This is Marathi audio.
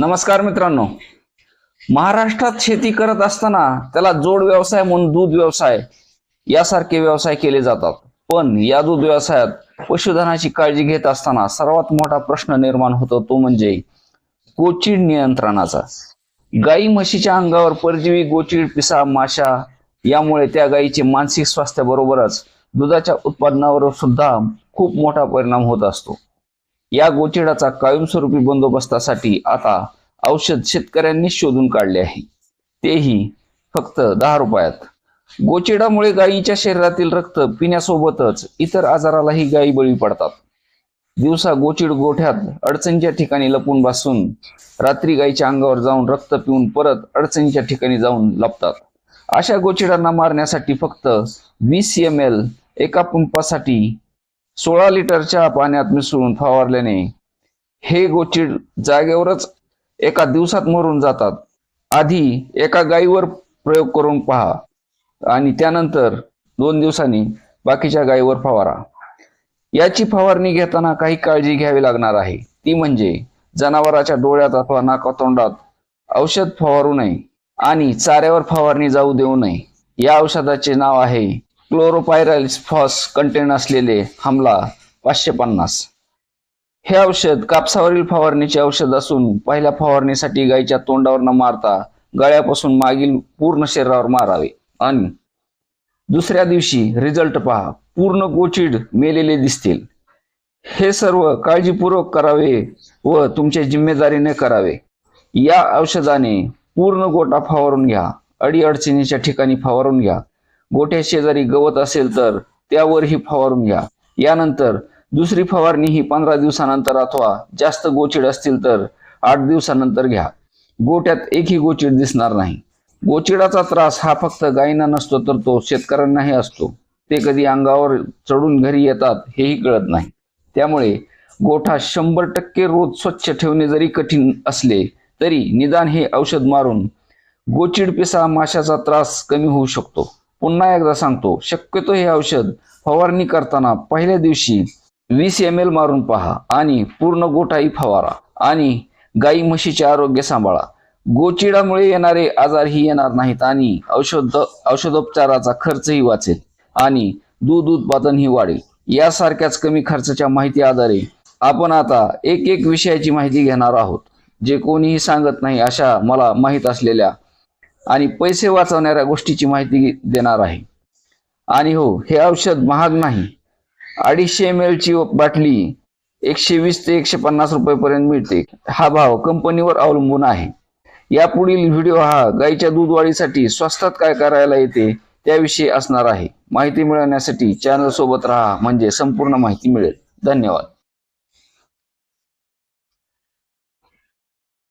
नमस्कार मित्रांनो. महाराष्ट्रात शेती करत असताना त्याला जोड व्यवसाय म्हणून दूध व्यवसाय यासारखे व्यवसाय केले जातात. पण या दूध व्यवसायात पशुधनाची काळजी घेत असताना सर्वात मोठा प्रश्न निर्माण होतो तो म्हणजे गोचीड नियंत्रणाचा. गाई म्हशीच्या अंगावर परजीवी गोचीड पिसा माशा यामुळे त्या गायीचे मानसिक स्वास्थ्याबरोबरच दुधाच्या उत्पादनावर सुद्धा खूप मोठा परिणाम होत असतो. या गोचिडाचा कायमस्वरूपी बंदोबस्तासाठी आता औषध शेतकऱ्यांनी शोधून काढले आहे. तेही फक्त दहा रुपयात. गोचिडामुळे गायीच्या शरीरातील रक्त पिण्यासोबतच इतर आजारालाही गायी बळी पडतात. दिवसा गोचिड गोठ्यात अडचणीच्या ठिकाणी लपून बसून रात्री गायीच्या अंगावर जाऊन रक्त पिऊन परत अडचणीच्या ठिकाणी जाऊन लपतात. अशा गोचिडांना मारण्यासाठी फक्त वीस एम एल एका पंपासाठी सोळा लिटरच्या पाण्यात मिसळून फवारल्याने हे गोचिड जागेवरच एका दिवसात मरून जातात. आधी एका गायीवर प्रयोग करून पहा आणि त्यानंतर दोन दिवसांनी बाकीच्या गायीवर फवारा. याची फवारणी घेताना काही काळजी घ्यावी लागणार आहे. ती म्हणजे जनावराच्या डोळ्यात अथवा नाकातोंडात औषध फवारू नये आणि चाऱ्यावर फवारणी जाऊ देऊ नये. या औषधाचे नाव आहे क्लोरोपायरल्सफॉस कंटेन असलेले हमला पाचशे पन्नास. हे औषध कापसावरील फवारणीचे औषध असून पहिल्या फवारणीसाठी गायीच्या तोंडावर न मारता गळ्यापासून मागील पूर्ण शरीरावर मारावे. आणि दुसऱ्या दिवशी रिझल्ट पहा पूर्ण गोचिड मेलेले दिसतील. हे सर्व काळजीपूर्वक करावे व तुमच्या जिम्मेदारीने करावे. या औषधाने पूर्ण गोटा फवारून घ्या अडीअडचणीच्या ठिकाणी फवारून घ्या. गोठ्या शेजारी गवत असेल तर त्यावरही फवारून घ्या. यानंतर दुसरी फवारणी ही पंधरा दिवसानंतर अथवा जास्त गोचिड असतील तर आठ दिवसानंतर घ्या. गोट्यात एकही गोचिड दिसणार नाही. गोचिडाचा त्रास हा फक्त गायींना नसतो तर तो शेतकऱ्यांनाही असतो. ते कधी अंगावर चढून घरी येतात हेही कळत नाही. त्यामुळे गोठा शंभर टक्के रोज स्वच्छ ठेवणे जरी कठीण असले तरी निदान हे औषध मारून गोचिड पिसा माशाचा त्रास कमी होऊ शकतो. पुन्हा एकदा सांगतो शक्यतो हे औषध फवारणी करताना पहिल्या दिवशी वीस एम एल मारून पहा आणि पूर्ण गोठाही फवारा आणि गाई म्हशीचे आरोग्य सांभाळा. गोचिडामुळे येणारे आजारही येणार नाहीत आणि औषध औषधोपचाराचा खर्चही वाचेल आणि दूध उत्पादनही वाढेल. यासारख्याच कमी खर्चाच्या माहिती आधारे आपण आता एक एक विषयाची माहिती घेणार आहोत जे कोणीही सांगत नाही अशा मला माहीत असलेल्या आणि पैसे वाचवणाऱ्या गोष्टीची माहिती देणार आहे. आणि हो हे औषध महाग नाही. अडीचशे एम एलची बाटली एकशे वीस ते एकशे पन्नास रुपयेपर्यंत मिळते. हा भाव कंपनीवर अवलंबून आहे. यापुढील व्हिडिओ हा गाईच्या दूध वाढीसाठी स्वस्तात काय करायला येते त्याविषयी असणार आहे. माहिती मिळवण्यासाठी चॅनल सोबत राहा म्हणजे संपूर्ण माहिती मिळेल. धन्यवाद.